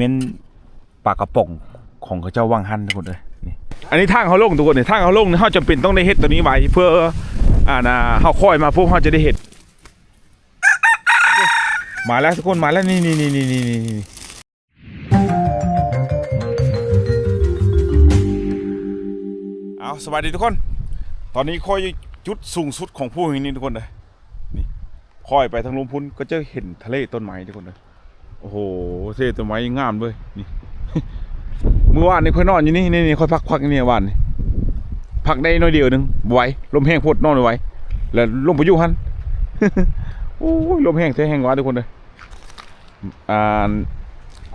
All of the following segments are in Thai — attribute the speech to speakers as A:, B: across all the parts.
A: เม้นปากระป๋องของเขาเจ้าวังหันทุกคนเลยนี่อันนี้ทางเขาลงทุกคนเนี่ยทางเขาลงเนี่ยเขาจำเป็นต้องได้เฮ็ดตัวนี้ไว้เพื่ออ่านะเขาค่อยมาพวกเขาจะได้เฮ็ดมาแล้วทุกคนมาแล้วนี่นี่นี่นี่นี่นี่เอาสวัสดีทุกคน ตอนนี้ค่อยจุดสูงสุดของผู้แห่งนี้ทุกคนเลยนี่ค่อยไปทางลมพุนก็จะเห็นทะเลต้นไม้ทุกคนเลย โอ้โหเลต้นไม้งามด้วยนี่เมื่อวานนี่ค่อยนอนอยู่นี่นี่นี่ค่อยพักพักนี่วานนี่พักได้น้อยเดียวหนึงไหวลมแห้งพดนอนไม่ไหวแล้วลมพายุหันโอ้ยลมแห้งแท้แห้งหวาทุกคนเลยอ่า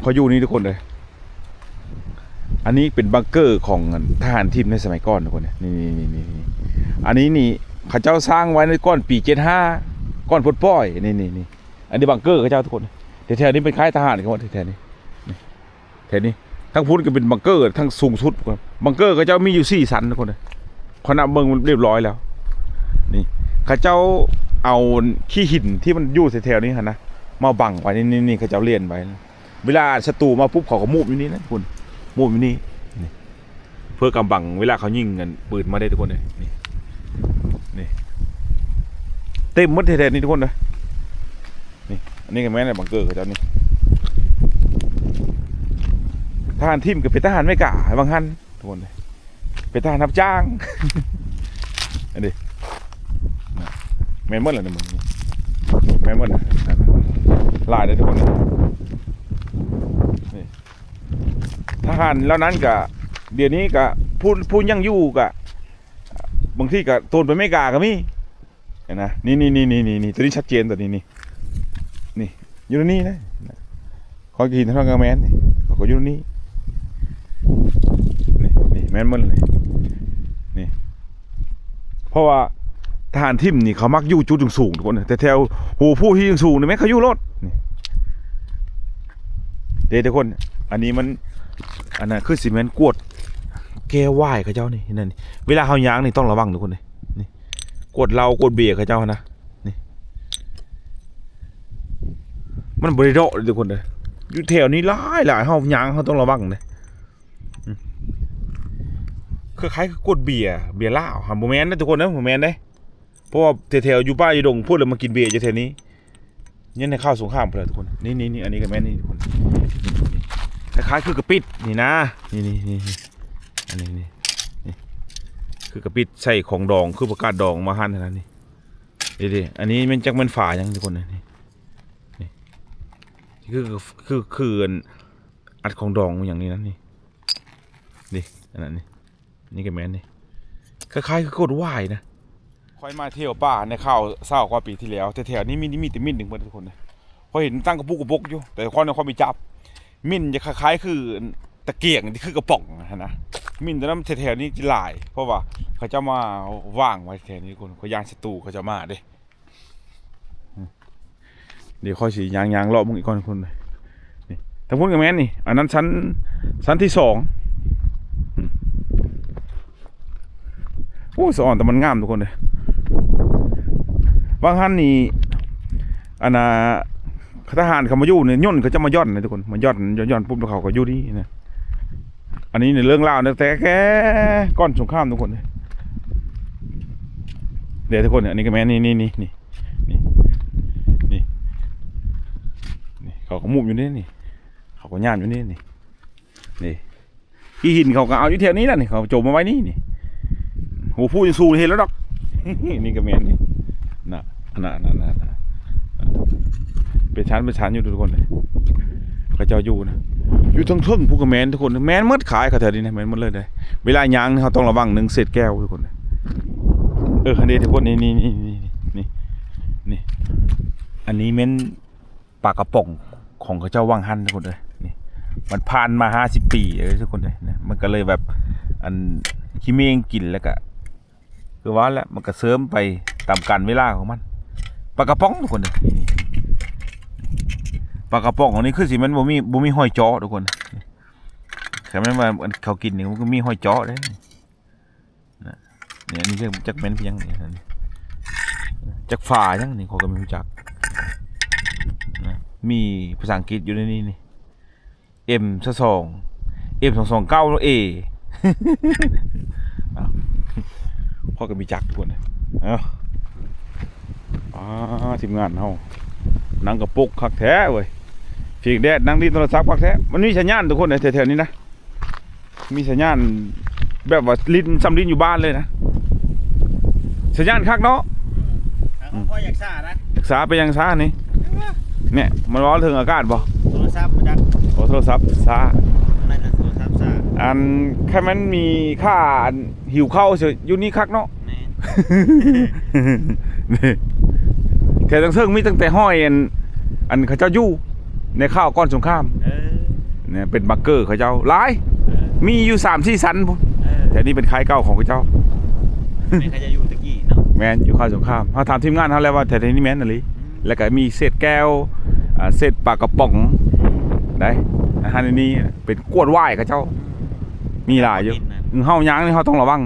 A: ขาอยู่นี่ทุกคนเลยอันนี้เป็นบังเกอร์ของทหารทีมในสมัยก่อนทุกคนนี่นี่นี่นี่อันนี้นี่เขาเจ้าสร้างไว้ในก้อนปีเจ็ดห้าก้อนพดป้อยนี่นี่นี่อันนี้บังเกอร์เขาเจ้าทุกคน แถวๆนี้เป็นค่ายทหารเขาหมดแถวๆนี้แถวนี้ทั้งพุทธก็เป็นบังเกอร์ทั้งสูงสุดครับบังเกอร์เขาเจ้ามีอยู่สี่สันทุกคนเลยคณะเมืองมันเรียบร้อยแล้ว นี่เขาเจ้าเอาขี้หินที่มันอยู่แถวๆนี้ฮะนะมาบังไว้นี่นี่นี่เขาเจ้าเลียนไว้ เวลาศัตรูมาปุ๊บเขาก็มูบอยู่นี่นะคุณมุมนี้นี่เพื่อกำบังเวลาเขายิงเงินปืนมาได้ทุกคนเลยนี่นี่เต็มหมดแท้ๆนี่ทุกคนเลย อันนี้ก็แม่นในบังเกอร์เขาเจ้านี่ทหารทีมกับเป็นทหารไม่กล้าบางฮันทุกคนเลยเป็นทหารรับจ้าง อันนี้น่ะแม่นหมดเลยนะมึงนี่แม่นหมดนะหลายเลยทุกคนเลยทหารแล้วนั้นก็เดี๋ยวนี้ก็พูดพูดยังอยู่ก็บางที่ก็โทนไปไม่กล้าก็มีเห็นนะนี่นี่นี่นี่นี่นี่ตัวนี้ชัดเจนตัวนี้นี่ อยู่ตรงนี้นะคอยกินทางกระแมนนี่เขาก็อยู่ตรงนี้นี่นี่แมนมันเลยนี่เพราะว่าทหารทิมนี่เขามักยู่จุดสูงทุกคนแต่แถวหูผู้ที่สูงนี่แม่เขายู่รถเดี๋ยวทุกคน อันนี้มันอันนั้นคือซีเมนต์กวด แก้วายเขาเจ้านี่นั่นนี่เวลาเขายางนี่ต้องระวังทุกคนเลยนี่กวดเรากวดเบียร์เขาเจ้านะนี่ มันบริโดเลยทุกคนเลยอยู่แถวนี้หลายหลายเขายางเขาต้องระวังเลยคือคล้ายๆคือกวดเบียร์เบียร์เหล้าหาโมแมนนะทุกคนนะโมแมนได้เพราะว่าแถวๆอยู่ป้าอยู่ดงพูดเลยมากินเบียร์จะแถวนี้เนี่ยในข้าวสงครามเลยทุกคนนี่นี่นี่อันนี้ก็แม่นนี่ทุกคนคล้ายๆคือกระปิดนี่นะนี่นี่นี่อันนี้นี่นี่คือกระปิดใส่ของดองคือประกาศดองมาหั่นเท่านั้นนี่ดิดิอันนี้มันจักมันฝายังทุกคนนี่ คือคือคืออันอัดของดองอย่างนี้นั่นนี่ดิอันนั้นนี่นี่ก็แมนนี่คล้ายๆคือกดว่ายนะค่อยมาเที่ยวป่าในข้าวเศร้ากว่าปีที่แล้วแต่แถวนี้มีมีแต่มิดหนึ่งหมดทุกคนนะพอเห็นตั้งกระปุกกระปกอยู่ แต่ข้อนี้ข้อมีจับ มินจะคล้ายๆ คือตะเกียงที่คือกระป๋องนะนะมินแต่นั้นแถวๆนี้จะหลาย เพราะว่าเขาจะมาว่างไว้แถวนี้คนเขายานศัตรูเขาจะมาเด้ เดี๋ยวค่อยสียางยางรอบมึงอีกก่อนคนนี่ทั้งพูดกับแม่นนี่ อันนั้นชั้นชั้นที่สองอืมโอ้สอ่อนแต่มันงามทุกคนเลยบางท่านนี่อันน่ะทหารเขามาอยู่เนี่ยย่นเขาจะมาย่อนนะทุกคนมาย่อนย่อนย่อนปุ๊บแล้วเขาก็อยู่นี่นะอันนี้ในเรื่องเล่าวนะแต่แค่ก้อนสงครามทุกคนเลยเดี๋ยวทุกคนเนี่ยอันนี้ก็แม่นี่นี่นี่นี่นี่ เขาก็มุมอยู่นี่นี่เขาก็ย่านอยู่นี่นี่นี่ที่หินเขาก็เอาอยู่แถวนี้แหละนี่เขาโจมมาไว้นี่นี่โหพูดสู้เห็นแล้วดอกนี่ก็แม่นนี่น่ะน่ะน่ะน่ะเป็นชั้นเป็นชั้นอยู่ทุกคนเลยก็เจ้าอยู่นะอยู่ทั้งเทิงผู้กระแมนทุกคนแมนหมดขายเขาแถวนี้นะแมนหมดเลยเลยเวลายางเขาต้องระวังหนึ่งเศษแก้วทุกคนเออคันนี้ทุกคนนี่นี่นี่นี่นี่นี่อันนี้เม้นปลากระป๋อง ของเขาเจ้าวังหันทุกคนเลยนี่มันผ่านมาห้าสิบปีเลยทุกคนเลยนะมันก็เลยแบบอันขี้เมงกินแล้วก็คือว่าแล้วมันก็เสริมไปตามการเวลาของมันปลากระป๋องทุกคนเลยปลากระป๋องขอันนี้คือสิมันบ่มีบ่มีห้อยจ้อทุกคนแต่แม่ว่าอันเขากินนี่มันก็มีห้อยจ้อเด้เนี่ยอันนี้จักจักแม่นเพียงนี่อันนี้จักฝ่าจังนี่เขาก็ไม่รู้จัก มีภาษาอังกฤษอยู่ในนี้นี่ M ซะสอง M สองสองเก้าเอเอาพ่อก็มีจักรทุกคนเลยเอาอ่าทีมงานเฮานั่งกับปุกคักแท้เว้ยฟีกแดดนั่งดีโทรศัพท์คักแท้ มันมีสัญญาณทุกคนในแถวๆนี้นะ มีสัญญาณแบบว่าลิ้นซ้ำลิ้นอยู่บ้านเลยนะ สัญญาณคักเนาะ
B: เอาพ่ออยากซ่านะ
A: ศึกษาไปยังซ่านี่ เนี่ยมันร้อนถึงอากาศบ่
B: โทรศัพท์มาจาก
A: โอ้โทรศัพท์ซ่า
B: นั่นน่ะโทรศัพท์ซ่า
A: อันแค่มันมีค่าอันหิวข้าวเฉยอยู่นี่คักเนาะ
B: แม่น
A: นี่แถวตั้งเทิงมีตั้งแต่ห้อยอันอันเขาเจ้าอยู่ในข้าวก้อนสงคราม
B: เออ
A: เนี่ยเป็นบักเกอร์เขาเจ้าหลาย
B: เออ
A: มีอยู่สามสี่สันพุ่น
B: เออ
A: แต่นี่เป็นค่ายเก่าของเขาเจ้า
B: แม่นใครจะอยู่ตะกี้เนาะ
A: แมนอยู่ข้าวสงครามเขาถามทีมงานเขาแล้วว่าแถวนี้แมนอะไร แล้วก็มีเศษแก้วอ่าเศษปลากระป๋องได้อาหารในนี้เป็นกวดไหว้เขาเจ้า มีหลายอยู่
B: กินน่ะ
A: อืมเฮายางนี่เฮาต้องระวัง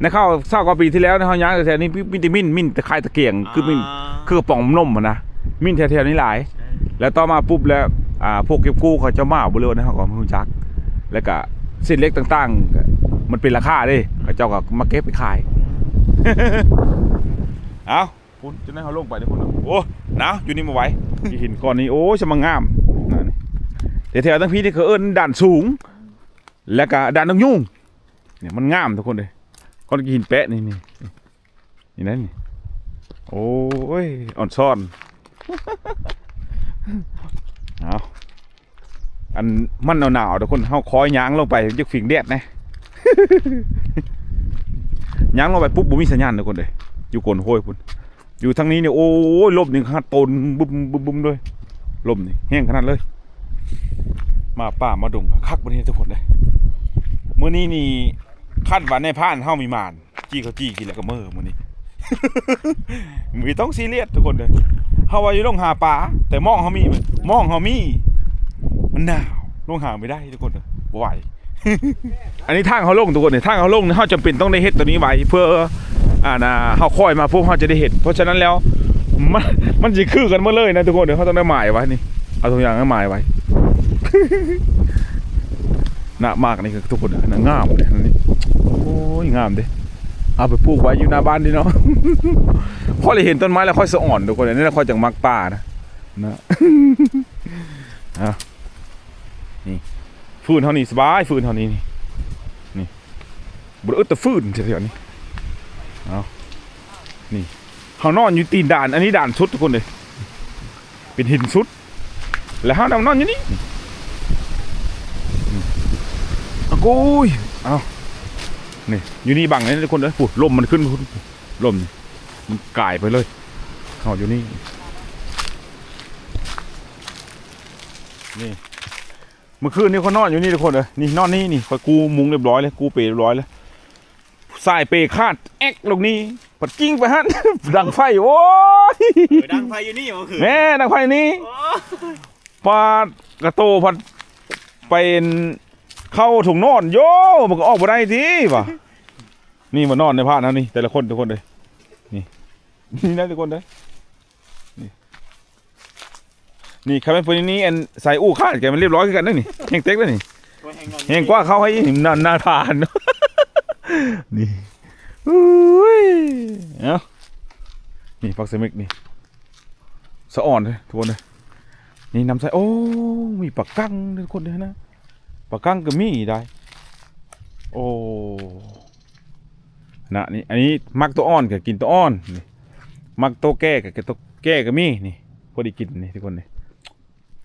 A: ในข้าวเศร้ากว่าปีที่แล้วในเฮายางแต่นี่มินแติมินมินตะไคร้ตะเกียงคือมินคือกระป๋องนมอะนะมินแถวๆนี้หลาย
B: เออ
A: แล้วต่อมาปุ๊บแล้วอ่าพวกเก็บกู้เขาจะมาบ่เลยนะเขาก็ไม่รู้จัก แล้วก็เส้นเล็กต่างๆก็มันเป็นราคาเด้เขาเจ้าก็มาเก็บไปขาย เอา คุณจะได้เขาลงไปเด้อคุณเนาะโอ้หนาวอยู่นี่มาไหวที่หินก้อนนี้โอ้ชมังงามนั่นนี่แถวๆทั้งพี่ที่เขาเอิ้นด่านสูง แล้วก็ด่านนกยุ่งเนี่ยมันงามทุกคนเลยก้อนหินแปะนี่นี่นี่นั่นนี่โอ้ยอ่อนซ่อนเอาอันมันหนาวๆทุกคนเฮาคอยย้างลงไปยึกฝิงแดดนะย้างลงไปปุ๊บบ่มีสัญญาณทุกคนเลยอยู่โกนโห้ยพุ่น อยู่ทางนี้เนี่ยโอ้ยลมนี่ฮัดตนบึ้มบึ้มบึ้มด้วยลมนี่แห้งขนาดเลย มาป่ามาดงคักบนนี้ทุกคนเลยเมื้อนี้นี่คาดว่าในพานเฮามีมาน จี้เขาจี้กินแล้วก็เมื่อมื้อนี้มีต้องซีเรียสทุกคนเลยเฮาว่าอยู่ต้องหาปลาแต่มองเฮามีมองเฮามีมันหนาวลงหาไม่ได้ทุกคนเลยบ่ไหวอันนี้ทางเขาลงทุกคนเนี่ยทางเขาลงเนี่ยเขาจำเป็นต้องได้เฮ็ดตัวนี้ไว้เพื่อ อ่านะเขาค่อยมาพวกเขาจะได้เห็น เพราะฉะนั้นแล้วมันมันจะคือกันมาเลยนะทุกคนเดี๋ยวเขาต้องได้หมายไว้นี่ เอาตัวอย่างให้หมายไว้หนามากนี่คือทุกคนนะงามเลยนี่โอ้ยงามเด้เอาไปปลูกไว้อยู่หน้าบ้านดิเนาะพอเลยเห็นต้นไม้แล้วค่อยสะอ่อนทุกคนอันนี่แล้วค่อยจังมักป่านะนะนี่ฟืนเท่านี้สบายฟืนเท่านี้นี่บรอึดแตะฟื้นแถวๆนี้ เอานี่เขานอนอยู่ตีนด่าน อันนี้ด่านสุดทุกคนเลยเป็นหินสุด แล้วเขานอนอยู่นี่อืมเอากุยเอานี่อยู่นี่บังนี่ทุกคนเลยปุ๊ลมมันขึ้นลมมันกลายไปเลยเขาอยู่นี่นี่เมื่อคืนนี้เขานอนอยู่นี่ทุกคนเลยนี่นอนนี่นี่คอยกูมุงเรียบร้อยเลยกูเปรย์เรียบร้อยเลย สายเปรย์คาดแอกลงนี้ปัดกิ้งไปฮะ ดังไฟโอ้ย
B: เออดังไฟอยู่นี่มันคือ
A: แม่ดังไฟนี้
B: โอ้
A: ปาดกระโตพัดเป็นเข้าถุงนอนโยมันก็ออกมาได้ทีว่ะนี่มานอนในผ้านะนี่ แต่ละคนทุกคนเลยนี่นี่นะทุกคนเลยนี่นี่คาเป็นปืนนี้อันใส่อู้คาดแกมันเรียบร้อยขึ้นกันนั่นนี่แห้งเต็กแล้วนี่
B: ตัวแห้งนอน
A: เห็นกว่าเขาให้นานนาทานนี่ อุ้ยเอ้านี่ฟักเซมิกนี่สะอ่อนเลยทุกคนเลยนี่นำใส่โอ้มีปลากั้งด้วยทุกคนเลยนะปลากั้งก็มีได้ โอ้นะนี่อันนี้มักตัวอ่อนกับกินตัวอ่อนนี่มักตัวแก่กับกินตัวแก่ก็มีนี่พอดีกินนี่ทุกคนเลย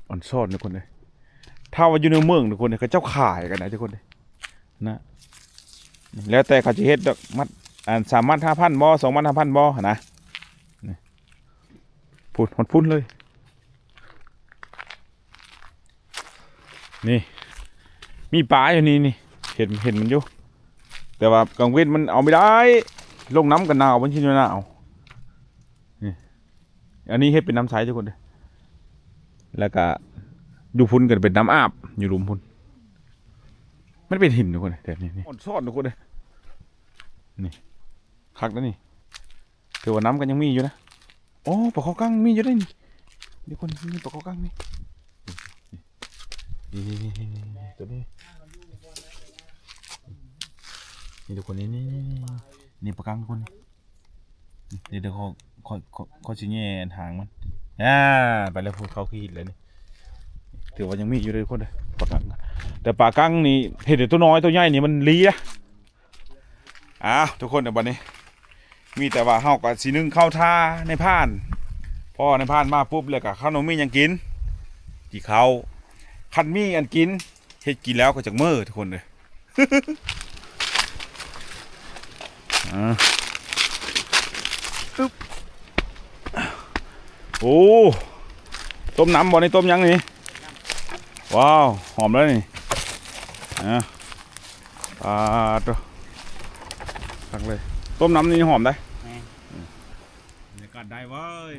A: อ่อนซอนทุกคนเลยถ้าว่าอยู่ในเมืองทุกคนเนี่ยเขาเจ้าขายกันนะทุกคนเลยนะ แล้วแต่เขาจะเฮ็ดดอกมัดอ่าสามมัดห้าพันบ่สองมัดห้าพันบ่หั่นะนี่พูดหดพุ่นเลย นี่ มีปลาอยู่นี่นี่เห็นเห็นมันอยู่ แต่ว่ากลางเว้นมันเอาไม่ได้ ลงน้ำกันหนาวมันชินหนาวนี่อันนี้เฮ็ดเป็นน้ำใสทุกคนเลยแล้วก็อยู่พุ่นกันเป็นน้ำอาบอยู่หลุมพุ่น มันเป็นหินทุกคนแต่นี่นี่อ่อนซ่อนทุกคนเลยนี่คักแล้วนี่ถือว่าน้ำกันยังมีอยู่นะโอ้ปลาข้อกั้งมีอยู่ได้นี่นี่คนนี่ปลาข้อกั้งนี่นี่นี่นี่นี่นี่นี่ตัวนี้นี่ทุกคนนี่นี่นี่นี่นี่ปลากังทุกคนนี่เดี๋ยวเขาเขาเขาเขาชิแง่หางมันอ่าไปแล้วพูดเขาขี้หิดเลยนี่ถือว่ายังมีอยู่เลยทุกคนเลย ปลากังแต่ปลากังนี่เห็นแต่ตัวน้อยตัวใหญ่นี่มันลีอะอ้าวทุกคนเดี๋ยวบัดนี้ มีแต่ว่าเฮากับสีนึงเข้าท่าในผ่านพอในผ่านมาปุ๊บเลยกับข้าวนมมียังกินกี่เขาคันมีอันกินเฮ็ดกินแล้วก็จากมือทุกคนเลยอ่าอึ๊บโอ้ต้มน้ำบ่ในต้มยังนี่ ว้าว หอมแล้วนี่อ่าปลาตัวทักเลย ต้มน้ำนี่หอมได้
B: แม่ง
A: บรรยากาศได้เว้ย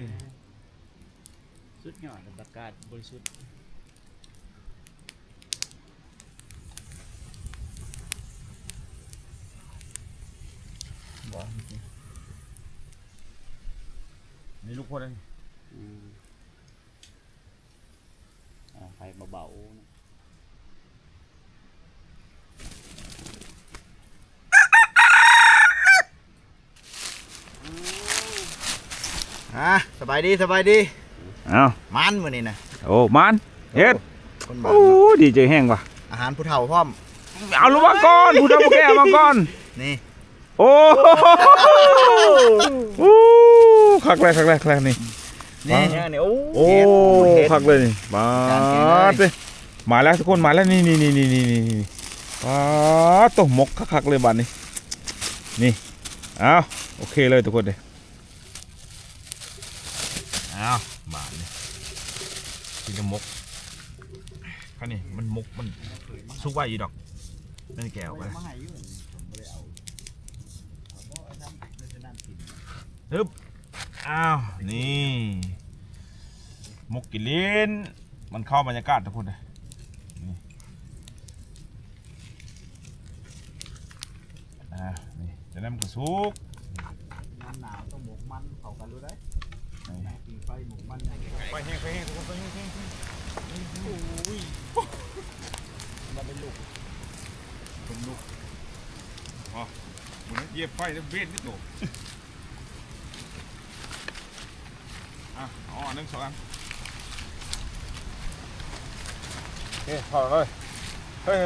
B: สุดยอดประกาศบริสุทธิ์
A: นี่ลูกพ่อได้
B: อืมอ่า ไฟเบาๆนะ
C: อะสบายดีสบายดี
A: อ้าว
C: มันมื้อนี้นะ
A: โอ้มันเฮ็ด
C: คนบ้าน
A: โอ้
C: เนาะ
A: ดีใจแห้งว่ะ
C: อาหารผู้เฒ่าพร้อม
A: เอาลูกมาก่อนผู้ดำผู้แก่มาก่อน
C: นี่
A: โอ้โอ้คักแรกคักแรกคักแรกนี่
C: นี่
A: ว้าว
C: นี่โอ้
A: โอ้
C: เฮ็ด
A: คักเลยนี่มา
C: จานแกงเลย
A: เลยมาแล้วทุกคนมาแล้วนี่นี่นี่นี่นี่นี่นี่ป้าดตัวหมกคักๆเลยบัดนี้นี่เอาโอเคเลยทุกคนเลยเอาบาดนี่กินกับหมกข้านี่มันหมกมันซุกไว้อีดอกนั่นแก้วไป
C: มาให้อยู่ผมบ่ได้เอา
A: ฮึบ อ้าว นี่หมกกินลิ้นมันเข้าบรรยากาศทุกคนเลยนี่อ่านี่จะได้มันก็สุก
C: น้ำหนาวต้องหมกมันเข้ากันรู้ได้
A: นี่
C: กินไฟหมกมัน
A: ไปแห้งไปแห้งทุกคนไปแห้งไปแห้งโอ้ย
C: มันเป็นลูก
A: เป็นลูกอ๋อบุญเหยียบไฟแล้วเบ็ดนิดหนูอะ อ๋อหนึ่งสองอันโอเคพอเลยเฮ้ย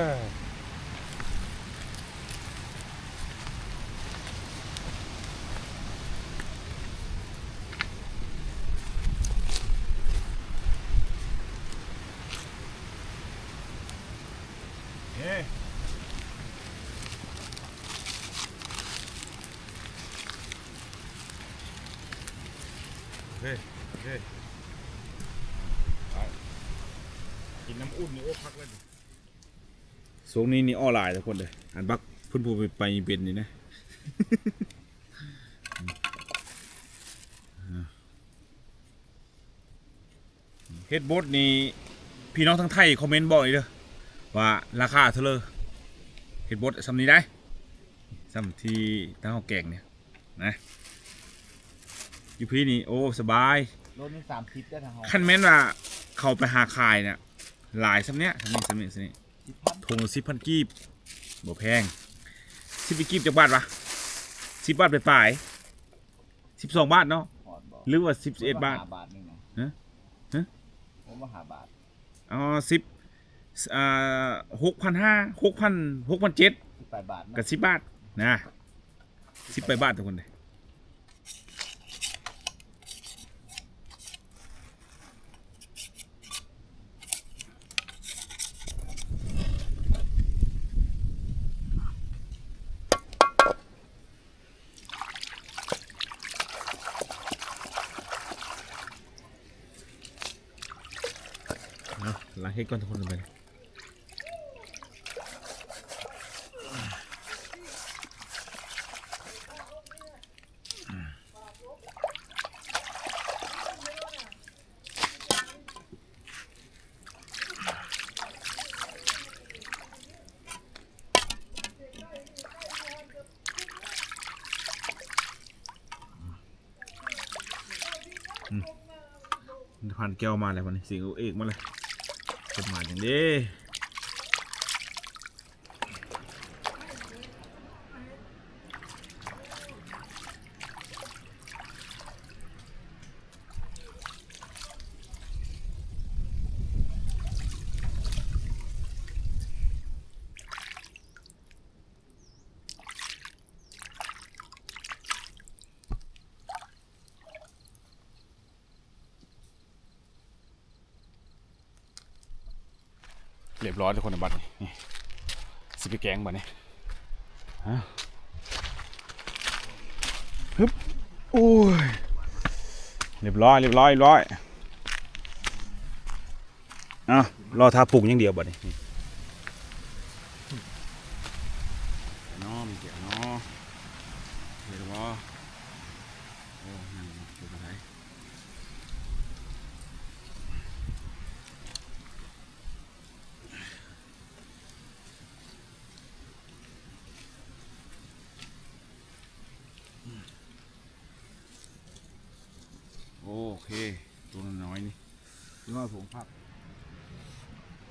A: เฮ้ยเฮ้ยเฮ้ยไป กินน้ำอุ่นนี่โอ้พักเลยสวงนี้นี่อ้อหลายทุกคนเลยอันบักเพุ่นผู้ไปไปเป็นนี่นะเฮ็ดบดนี่พี่น้องทั้งไทยคอมเมนต์บอกอีกเด้อว่าราคาเท่าเลยเฮ็ดบดสำนี้ได้สำที่ตั้งเฮาแกงเนี่ยนะอยู่พี่นี่โอ้สบาย
C: รถนี่30ได้ทางเฮา
A: คันแม่นว่าเขาไปหาขายเนี่ย หลายสำเนี้ยสำนี้สำนี้สำนี้
C: 10,000
A: ถุงสิบพันกีบบ่แพงสิบกีบจากบาทวะสิบบาทไปปลายสิบสองบาทเนาะ
C: พอดบ่
A: หรือว่าสิบเอ็ดบาท
C: ผมว่ห้บาทนึงนะ
A: ฮะฮะ
C: ผมว่าห้าบาท
A: อ๋อสิบอ่าหกพันห้าหกพันหกพันเจ็ด
C: 18บาทเนาะ
A: กับสิบบาทนะสิบไปบาททุกคนเลย ล้างให้ก่อนทุกคนเลยผ่านแก้วมาแล้ววันนี้สิงเอเอกมาเลย มาอย่างนี้ เรียบร้อยทุกคนบัตรนี่สิไปแกงบัตรนี่ฮะฮึบโอ้ยเรียบร้อยเรียบร้อยเรียบร้อยอะรอทาปรุงอย่างเดียวบัตรนี่นี่เนาะมีเกี่ยวเนาะเดี๋ยวบ่โอ้ยนั่งดูกันไหน โอเค ตัวน้อยๆนี่
C: ที่ว่าผมพัก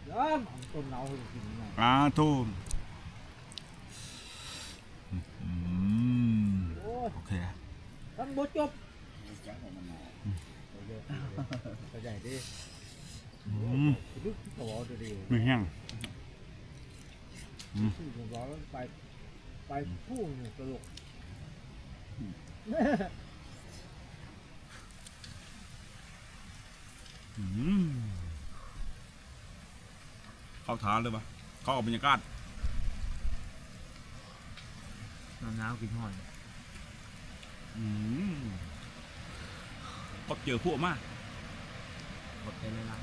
C: ย้อนต้นเนาให้กิน ไง
A: ปลาทูมอืม
C: โอ้ย
A: โอเค
C: ท่านบ่จบจังของมันมาเข้าใจดิ
A: อืม
C: ลึกก็บอกดี
A: ไม่แห้ง
C: ที่ผมบอกว่าไปไปพู่นี่ตลก
A: อืมเข้าทานเลยปะ เข้ากับบรรยากาศ
B: น้ำน้ำกินห่อน
A: อืมก็เจอพวกมาก
B: หมดเลยนะ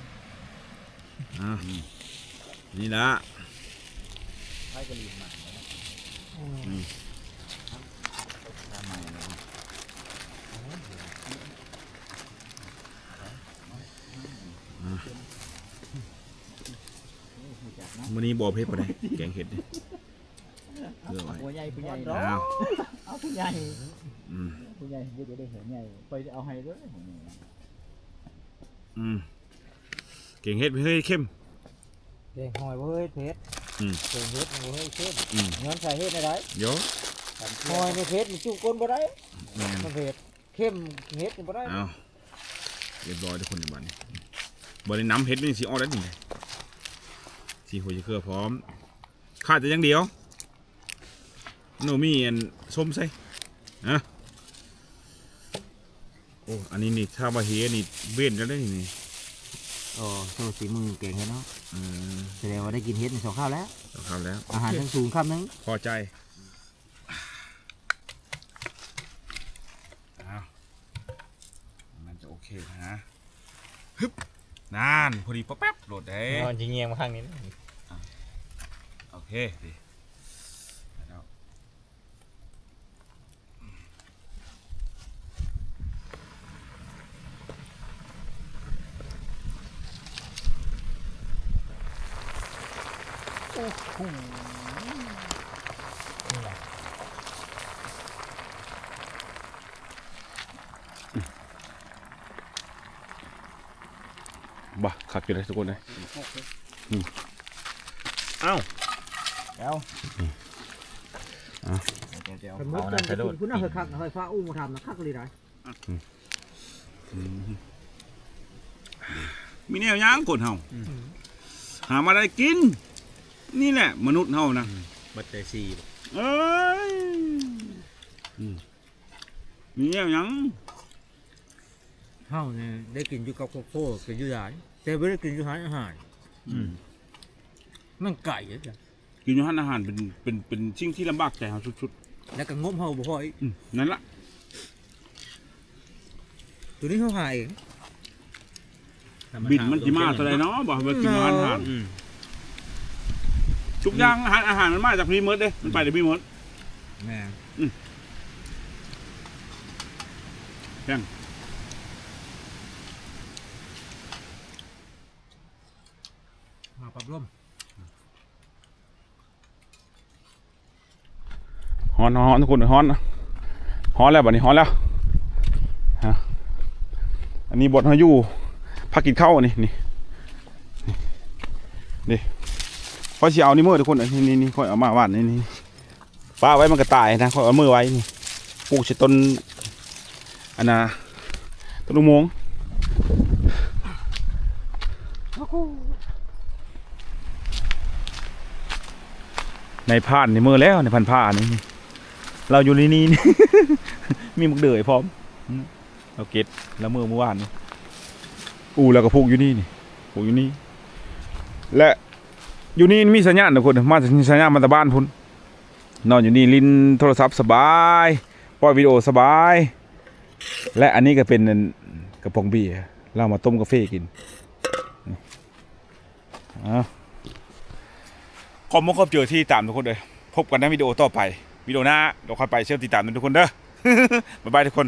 A: อ่านี่ละ
C: ใช้กระลิ่นมา
A: วันนี้บอเพชรปะเนี่ยแกงเห็ดนี่เลือกไว้
C: ผู้ใหญ่ผู้ใหญ่
A: อ้าว
C: เอาผู้ใหญ่
A: อืม
C: ผู้ใหญ่เดี๋ยวจะได้เห็นใหญ่ไปเอาให้ด้วย
A: อืมเก่งเห็ดเฮ้ยเข้ม
C: เด็กหอยบ่เฮ้ยเพชร
A: อืม
C: เก่งเพชรบ่เฮ้ยเข้ม
A: อืม
C: เงินใส่เฮ็ดได้
A: เดี๋ยว
C: หอยในเพชรนี่จุก้นบ่ได้
A: แม่น
C: มันเพชรเข้มเฮ็ดนี่บ่ได้
A: เอาเรียบร้อยทุกคนในบ้านนี้บริน้ำเห็ดนี่สีออกได้ดีเลย สีหัวจะเครือพร้อมขาดแต่อยังเดียวโนมีอันส้มใส่นะโอ้อันนี้นี่ถ้ามาเฮนี่เว้นแล้วได้นี่นี่
C: โอ้โชว์สีมือเก่งเนาะ
A: เออ
C: แสดงว่าได้กินเฮ็ดในสองข้าวแล้ว
A: เอาครับแล้ว
C: อาหารทั้งสูงคำนึง
A: พอใจอ้าวมันจะโอเคนะฮึบ นานพอดีป๊อปแป๊บโหลดได้
B: นอนจริงเงียงมาข้างนี้
A: โอเคดีแล้ว บ้าขัดอยู่เลยทุกคนเลย
B: เอ้า
C: แล้ว
B: เดี๋ยว
C: สมมติกันจะกินคุณน่าเคยคักเคยฟ้าอู้มาทำนะคักเลยได้
A: มีแนวย่างคนเฮาหามาได้กิน นี่แหละ มนุษย์เฮานะ
B: บัตเตอร์ซี
A: เอ้ยอืมมีแนวหยัง
C: เฮาเนี่ยได้กินอยู่กับโคโค่กินอยู่ได้ แต่ไม่ได้กินอยู่หารอาหาร
A: อืม
C: มันไก่อะจ้ะ
A: กินอยู่หันอาหารเป็นเป็นเป็นสิ่งที่ลำบากใจเฮาสุด
C: แล้วก็งมเฮาบ่พออีก
A: ๆอืมนั่นละ
C: ตัวนี้เขาหาเอง
A: บินมันสิมาเท่าไหร่เนาะบอกว่ากินอาหารอาหาร
B: อืม
A: ทุกอย่างอาหารอาหารมันมาจากพีเมิร์ดเด้มันไปจากพีเมิร์ด
C: แม่
A: แม่ง
C: มา ปรับลม
A: ฮอนฮอนทุกคนฮอนฮอนแล้วบัดนี้ฮอนแล้วฮะอันนี้บทเฮาอยู่พักกินข้าวอันนี้นี่นี่นี่ค่อยสิเอานี่มือทุกคนนี่นี่นี่ค่อยเอามาวานนี่นี่ป้าไว้มันก็ตายนะค่อยเอามือไว้นี่ปลูกใส่ต้นอันน่ะต้นลูกมง ในผ่านในมือแล้วในพันผ้านี่นี่เราอยู่นี่นี่นี่มีมุกเดือยพร้อมเราเก็ตแล้วมือเมื่อวานนี่อูแล้วก็ผูกอยู่นี่นี่ผูกอยู่นี่และอยู่นี่มีสัญญาณทุกคนมาสัญญาณมาจากบ้านพุ่นนอนอยู่นี่ลินโทรศัพท์สบายปล่อยวิดีโอสบาย และอันนี้ก็เป็นกระป๋องเบียร์เรามาต้มกาแฟกินนี่เอา ขอบมุกขอบเจอที่ตามทุกคนเลยพบกันในวิดีโอต่อไปวิดีโอหน้าเดี๋ยวค่อยไปเชื่อมติดตามทุกคนเด้อบ๊ายบายทุกคน